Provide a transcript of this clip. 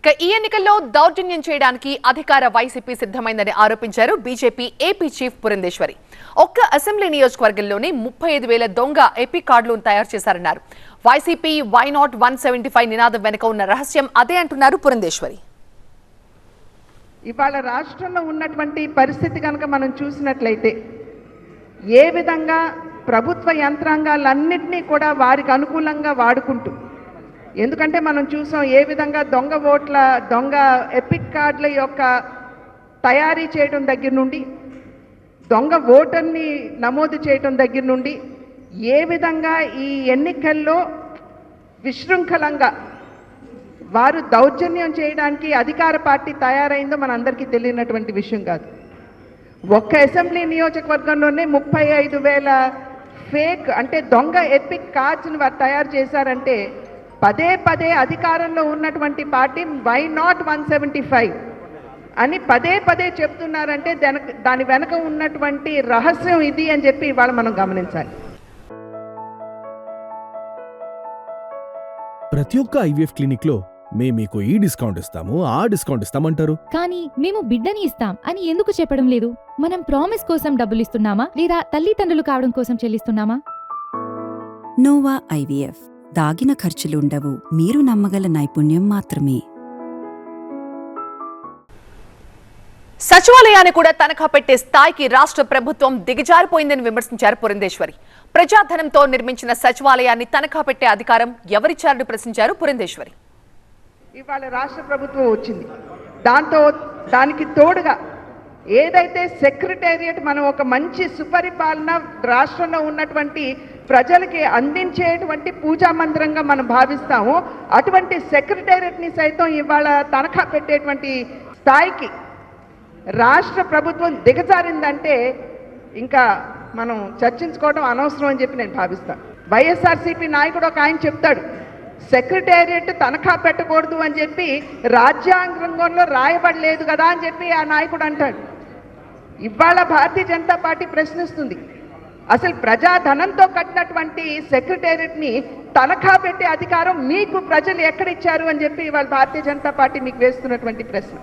ఇక ఈ ఎన్నికల్లో దౌర్జన్యం చేయడానికి అధికార వైసీపీ సిద్ధమైందని ఆరోపించారు బీజేపీ ఏపీ చీఫ్ పురంధేశ్వరి. ఒక్క అసెంబ్లీ నియోజకవర్గంలోనే ముప్పై ఐదు వేల దొంగ ఏపీ కార్డులను తయారు చేశారన్నారు. YCP why not one seventy five నినాదం వెనుక ఉన్న రహస్యం అదే అంటున్నారు పురంధేశ్వరి. ఇవాళ రాష్ట్రంలో ఉన్నటువంటి పరిస్థితి కనుక మనం చూసినట్లయితే ఏ విధంగా ప్రభుత్వ యంత్రాంగాలన్నింటినీ కూడా వారికి అనుకూలంగా వాడుకుంటూ ఎందుకంటే మనం చూసాం ఏ విధంగా దొంగ ఓట్ల దొంగ ఎపిక్ కార్డుల యొక్క తయారీ చేయడం దగ్గర నుండి దొంగ ఓటర్ని నమోదు చేయడం దగ్గర నుండి ఏ విధంగా ఈ ఎన్నికల్లో విశృంఖలంగా వారు దౌర్జన్యం చేయడానికి అధికార పార్టీ తయారైందో మనందరికీ తెలియనటువంటి విషయం కాదు. ఒక్క అసెంబ్లీ నియోజకవర్గంలోనే ముప్పై ఐదు వేల ఫేక్ అంటే దొంగ ఎపిక్ కార్డ్స్ని వారు తయారు చేశారంటే పదే పదే అధికారంలో ఉన్నటువంటి party why not one seventy five అని పదే పదే చెప్తున్నారంటే దాని దాని వెనక ఉన్నటువంటి రహస్యం ఇది అని చెప్పి ఇవాళ మనం గమనించాలి. ప్రతి ఒక్క ఐవీఎఫ్ క్లినిక్లో మేము మీకు ఈ డిస్కౌంట్ ఇస్తాము ఆ డిస్కౌంట్ ఇస్తామంటారు. కానీ మేము బిడ్డని ఇస్తాం అని ఎందుకు చెప్పడం లేదు? మనం ప్రామిస్ కోసం డబ్బులు ఇస్తున్నామా లేదా తల్లిదండ్రులు కావడం కోసం చెల్లిస్తున్నామా? నోవా ఐవీఎఫ్ దాగిన ఖర్చులుండవు. మీరు నమ్మగల నైపుణ్యం మాత్రమే. సచివాలయాన్ని కూడా తనఖా పెట్టే స్థాయికి రాష్ట్ర ప్రభుత్వం దిగజారిపోయిందని విమర్శించారు పురంధేశ్వరి. ప్రజాధనంతో నిర్మించిన సచివాలయాన్ని తనఖా పెట్టే అధికారం ఎవరిచ్చారని ప్రశ్నించారు పురంధేశ్వరి. ఇవాళ రాష్ట్ర ప్రభుత్వం వచ్చింది. దాంతో దానికి తోడుగా ఏదైతే సెక్రటేరియట్ మనం ఒక మంచి సుపరిపాలన రాష్ట్రంలో ఉన్నటువంటి ప్రజలకి అందించేటువంటి పూజా మందిరంగా మనం భావిస్తాము. అటువంటి సెక్రటేరియట్ని సైతం ఇవాళ తనఖా పెట్టేటువంటి స్థాయికి రాష్ట్ర ప్రభుత్వం దిగజారిందంటే ఇంకా మనం చర్చించుకోవడం అనవసరం అని చెప్పి నేను భావిస్తాను వైఎస్ఆర్సీపీ నాయకుడు ఒక ఆయన చెప్తాడు సెక్రటేరియట్ తనఖా పెట్టకూడదు అని చెప్పి రాజ్యాంగంలో రాయబడలేదు కదా అని చెప్పి ఆ నాయకుడు అంటాడు. ఇవాళ భారతీయ జనతా పార్టీ ప్రశ్నిస్తుంది అసలు ప్రజాధనంతో కట్టినటువంటి సెక్రటేరియట్ని తనఖా పెట్టే అధికారం మీకు ప్రజలు ఎక్కడిచ్చారు అని చెప్పి ఇవాళ భారతీయ జనతా పార్టీ మీకు వేస్తున్నటువంటి ప్రశ్న.